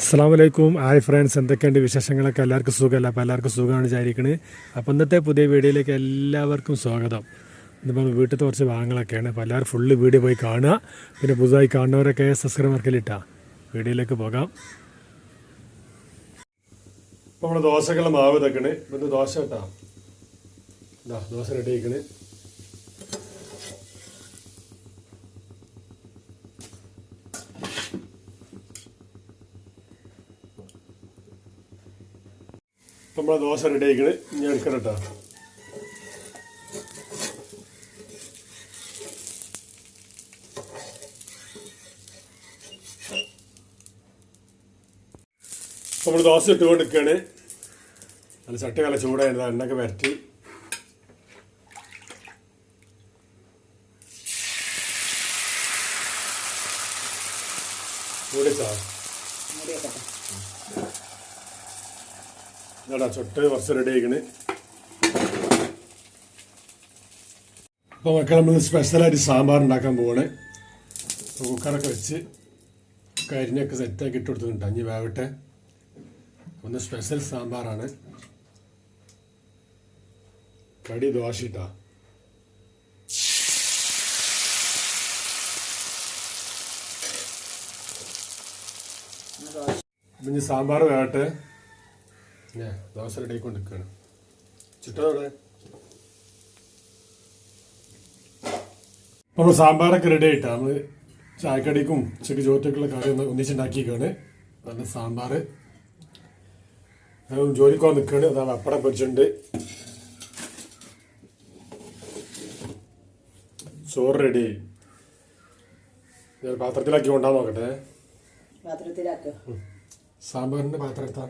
അസ്സാം വലൈക്കും hi friends എന്തൊക്കെയുണ്ട് വിശേഷങ്ങളൊക്കെ? എല്ലാവർക്കും സുഖമല്ല? അപ്പോൾ എല്ലാവർക്കും സുഖമാണ് വിചാരിക്കുന്നത് അപ്പോൾ ഇന്നത്തെ പുതിയ വീഡിയോയിലേക്ക് എല്ലാവർക്കും സ്വാഗതം. ഇന്നിപ്പോൾ വീട്ടിലത്തെ കുറച്ച് ഭാഗങ്ങളൊക്കെയാണ്. അപ്പോൾ എല്ലാവരും ഫുള്ള് വീഡിയോ പോയി കാണുക. പിന്നെ പുതുതായി കാണുന്നവരൊക്കെ സബ്സ്ക്രൈബ് മാർക്കിലിട്ടാ വീഡിയോയിലേക്ക് പോകാം. ഇപ്പോൾ നമ്മൾ ദോശകളുടെ മാവ് ഇതൊക്കെയാണ്. ഇപ്പം ദോശ കേട്ടാ ദോശ റെഡി ആയിക്കണ്. നമ്മളെ ദോശ റെഡി ആയിക്കണ്. ഇനി എടുക്കണം കേട്ടോ നമ്മൾ ദോശ ഇട്ടുകൊണ്ട് നിൽക്കുകയാണ് നല്ല ചട്ടി നല്ല ചൂടായിരുന്നു. എണ്ണയൊക്കെ വരട്ടി. ചൂടിച്ചാ ഇതാടാ ചൊട്ട് കുറച്ച് റെഡി ആയിക്കണ്. അപ്പോൾ മക്കൾ നമ്മൾ സ്പെഷ്യലായിട്ട് സാമ്പാർ ഉണ്ടാക്കാൻ പോവാണ്. കുക്കറൊക്കെ വെച്ച് കരിഞ്ഞൊക്കെ സെറ്റാക്കി ഇട്ട് കൊടുത്തിട്ടുണ്ട്. അഞ്ഞ് വേവട്ടെ. ഒന്ന് സ്പെഷ്യൽ സാമ്പാറാണ്. കടി ദോശ ഇട്ടാ. അപ്പം ഇനി സാമ്പാർ വേവട്ടെ. ഏ ദോശ റെഡി ആയിക്കൊണ്ട് നിൽക്കുകയാണ് ചുട്ടതോടെ നമ്മൾ സാമ്പാറൊക്കെ റെഡി ആയിട്ടാ നമ്മൾ ചായക്കടിക്കും ഉച്ചയ്ക്ക് ചോറ്റക്കുള്ള കറി ഒന്ന് ഒന്നിച്ചുണ്ടാക്കിയിരിക്കുകയാണ്. നല്ല സാമ്പാർ ഞാൻ ജോലിക്ക് പോകാൻ നിൽക്കുകയാണ്. അതാ പപ്പടം പൊരിച്ചിട്ടുണ്ട്. ചോറ് റെഡി. ഞാൻ പാത്രത്തിലാക്കി കൊണ്ടാ നോക്കട്ടെ. പാത്രത്തിലാക്കുക സാമ്പാറിന്റെ പാത്രം എടുത്താ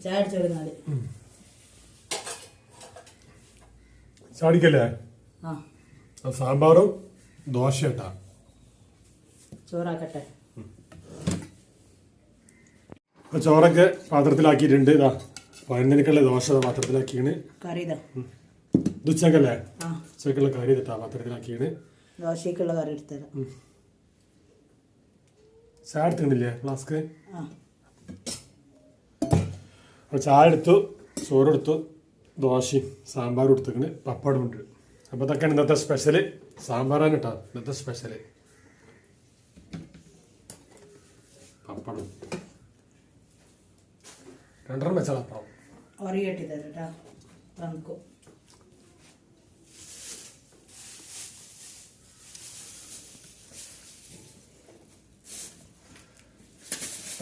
ചായ അടിച്ചോടുന്നാൽ ചാടിക്കല്ലേ? ആ. സാമ്പാറും ദോശ ഇട്ടാ ചോറാക്കട്ടെ ചോറൊക്കെ പാത്രത്തിലാക്കിയിട്ടുണ്ട്. ഇതാ പതിനൊന്നിനക്കുള്ള ദോശ പാത്രത്തിലാക്കിയാണ്. കറി ഇതാ ഇത് ഉച്ചക്കല്ലേ? ഉച്ചക്കുള്ള കറി ഇതാ പാത്രത്തിലാക്കിയാണ്. ദോശക്കുള്ള കറി എടുത്തരാം ചായ എടുത്തിട്ടില്ലേ ഫ്ലാസ്ക് ആ. അപ്പോൾ ചായ എടുത്തു ചോറ് എടുത്തു ദോശയും സാമ്പാറും എടുത്തേക്കണ് പപ്പടം ഉണ്ട്. അപ്പോൾ ഇതൊക്കെയാണ് ഇന്നത്തെ സ്പെഷ്യൽ സാമ്പാറാണ് കേട്ടോ ഇന്നത്തെ സ്പെഷ്യൽ പപ്പടം. രണ്ടെണ്ണം വെച്ചാൽ അപ്പുറം.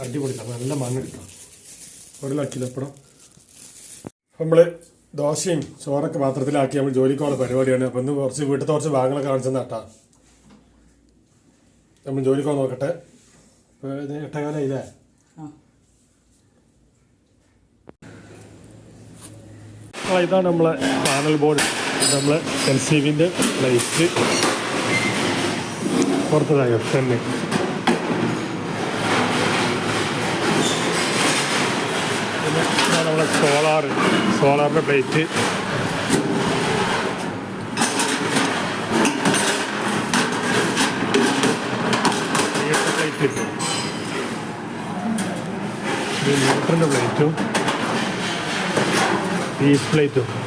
അടിപൊളി. നല്ല മണ്ണെടുക്കാം ഒരു ലക്കിലപ്പുറം നമ്മൾ ദോശയും ചോറൊക്കെ പാത്രത്തിലാക്കി നമ്മൾ ജോലിക്കുള്ള പരിപാടിയാണ്. അപ്പം ഇന്ന് കുറച്ച് വീട്ടിലത്തെ കുറച്ച് ഭാഗങ്ങളൊക്കെ കാണിച്ചു നട്ടാ നമ്മൾ ജോലിക്കോ നോക്കട്ടെ. ഇപ്പോൾ ഇത് എട്ടകാലായില്ലേ ആ. ഇതാണ് നമ്മളെ പാനൽ ബോർഡ് നമ്മളെ എൽ സി വിന്റെ ലൈറ്റ് പുറത്തതായി എഫ് എൻ പിന്നെ ഇതാണ് നമ്മളെ സോളാർ സോളാറിന്റെ പ്ലേറ്റ്. പ്ലേറ്റ് മീറ്ററിന്റെ പ്ലേറ്റും. പീസ് പ്ലേറ്റും.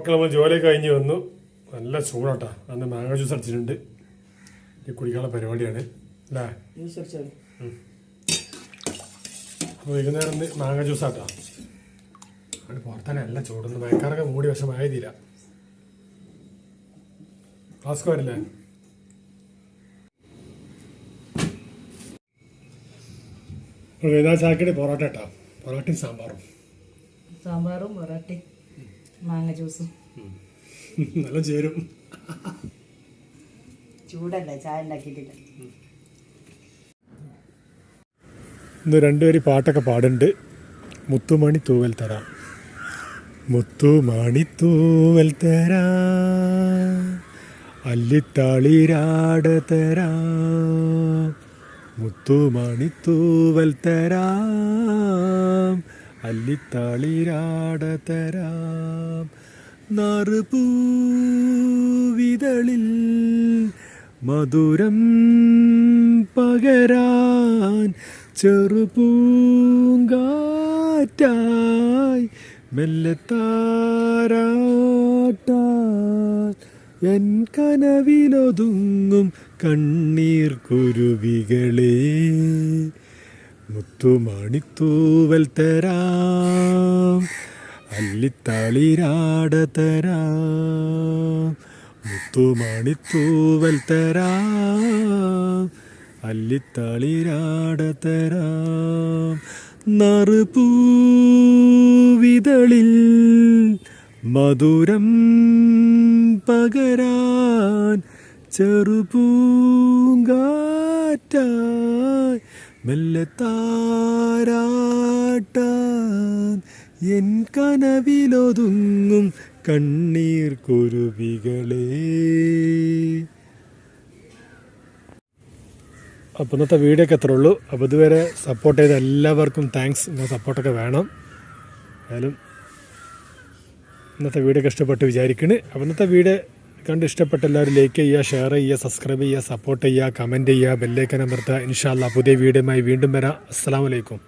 മക്കൾ നമ്മൾ ജോലി കഴിഞ്ഞ് വന്നു. നല്ല ചൂടാട്ടാ. അന്ന് മാങ്ങ ജ്യൂസ് അടിച്ചിട്ടുണ്ട്. ഈ കുടിക്കാനുള്ള പരിപാടിയാണ്. അല്ലേ? അപ്പോൾ വൈകുന്നേരം മാങ്ങ ജ്യൂസ് ആട്ടാ. അവിടെ പുറത്തന്നെ നല്ല ചൂടുന്ന് മയക്കാറൊക്കെ മൂടി പക്ഷെ മഴ തീര ഫ്ലാസ്ക് വരില്ലേ വൈകുന്നേരം പൊറോട്ട ഇട്ടാ പൊറോട്ടയും സാമ്പാറും. സാമ്പാറും പൊറാട്ടി മാങ്ങ ജ്യൂസ്. നല്ല ചേരും. ചൂടല്ലേ ചായ ഉണ്ടാക്കിയിട്ടില്ല ഇന്ന് രണ്ടുപേര് പാട്ടൊക്കെ പാടുന്നുണ്ട്. മുത്തുമണി തൂവൽ തരാം മുത്തുമണി തൂവൽ തരാ അല്ലിത്താളിരാട തരാ മുത്തുമണി തൂവൽ തരാം അല്ലിത്താളിരാട തരാം നറുപൂവിതളിൽ മധുരം പകരാൻ ചെറുപൂങ്കാറ്റായി മെല്ലത്താരാട്ടാൻ എൻ കനവിലൊതുങ്ങും കണ്ണീർ കുരുവികളെ. മുത്തുമണിത്തൂവൽ തരാം അല്ലിത്താളിരാട തരാം. മുത്തുമണിത്തൂവൽ തരാം അല്ലിത്താളിരാട തരാം. നറുപൂവിതളിൽ മധുരം പകരാൻ ചെറുപൂങ്കാറ്റായി മെല്ലെ താരാട്ടാൻ എൻ കനവിലൊതുങ്ങും കണ്ണീർ കുരുവികളെ അപ്പോൾ ഇന്നത്തെ വീഡിയോ ഒക്കെ എത്ര ഉള്ളൂ. അപ്പോൾ ഇതുവരെ സപ്പോർട്ട് ചെയ്ത എല്ലാവർക്കും താങ്ക്സ് ഇന്ന സപ്പോർട്ടൊക്കെ വേണം. ഏതായാലും ഇന്നത്തെ വീഡിയോ ഒക്കെ ഇഷ്ടപ്പെട്ട് വിചാരിക്കണ്. അപ്പോൾ ഇന്നത്തെ വീഡിയോ കണ്ട് ഇഷ്ടപ്പെട്ട എല്ലാവരും ലൈക്ക് ചെയ്യുക ഷെയർ ചെയ്യുക സബ്സ്ക്രൈബ് ചെയ്യുക സപ്പോർട്ട് ചെയ്യുക കമന്റ് ചെയ്യുക ബെല്ലേക്കൻ അമർത്തുക. ഇൻഷാല്ല പുതിയ വീഡിയോയുമായി വീണ്ടും വരാം. അസ്സാം വലൈക്കും